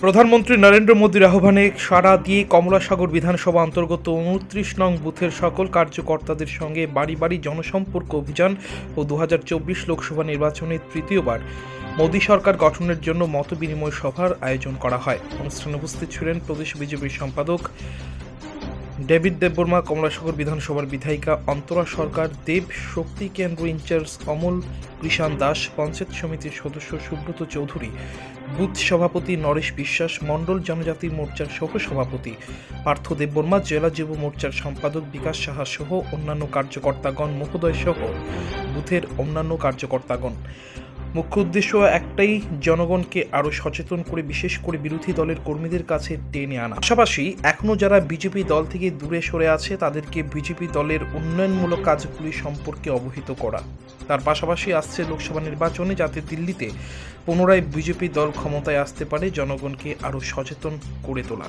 প্রধানমন্ত্রী নরেন্দ্র মোদীর আহ্বানে সাড়া দিয়ে কমলাসাগর বিধানসভা অন্তর্গত উনত্রিশ নং বুথের সকল কার্যকর্তাদের সঙ্গে বাড়ি বাড়ি জনসম্পর্ক অভিযান ও দু হাজার চব্বিশ লোকসভা নির্বাচনের তৃতীয়বার মোদী সরকার গঠনের জন্য মত বিনিময় সভার আয়োজন করা হয়। অনুষ্ঠানে উপস্থিত ছিলেন প্রদেশ বিজেপির সম্পাদক ডেভিড দেববর্মা, কমলাসাগর বিধানসভার বিধায়িকা, অন্তরা সরকার, দেব শক্তি কেন্দ্র ইনচার্জ অমল কৃষাণ দাস, পঞ্চায়েত সমিতির সদস্য সুব্রত চৌধুরী, বুথ সভাপতি নরেশ বিশ্বাস, মণ্ডল জনজাতি মোর্চার সহ সভাপতি পার্থ দেববর্মা, জেলা যুব মোর্চার সম্পাদক বিকাশ সাহা সহ অন্যান্য কার্যকর্তাগণ, মহোদয় সহ বুথের অন্যান্য কার্যকর্তাগণ। মুখ্য উদ্দেশ্য একটাই, জনগণকে আরও সচেতন করে, বিশেষ করে বিরোধী দলের কর্মীদের কাছে টেনে আনা। পাশাপাশি, এখনও যারা বিজেপি দল থেকে দূরে সরে আছে, তাদেরকে বিজেপি দলের উন্নয়নমূলক কাজগুলি সম্পর্কে অবহিত করা। তার পাশাপাশি আসছে লোকসভা নির্বাচনে, যাতে দিল্লিতে পুনরায় বিজেপি দল ক্ষমতায় আসতে পারে, জনগণকে আরও সচেতন করে তোলা।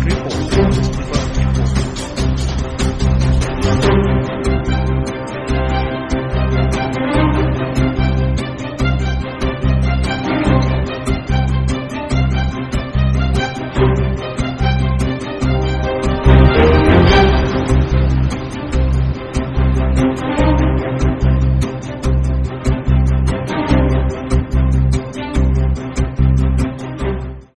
Report.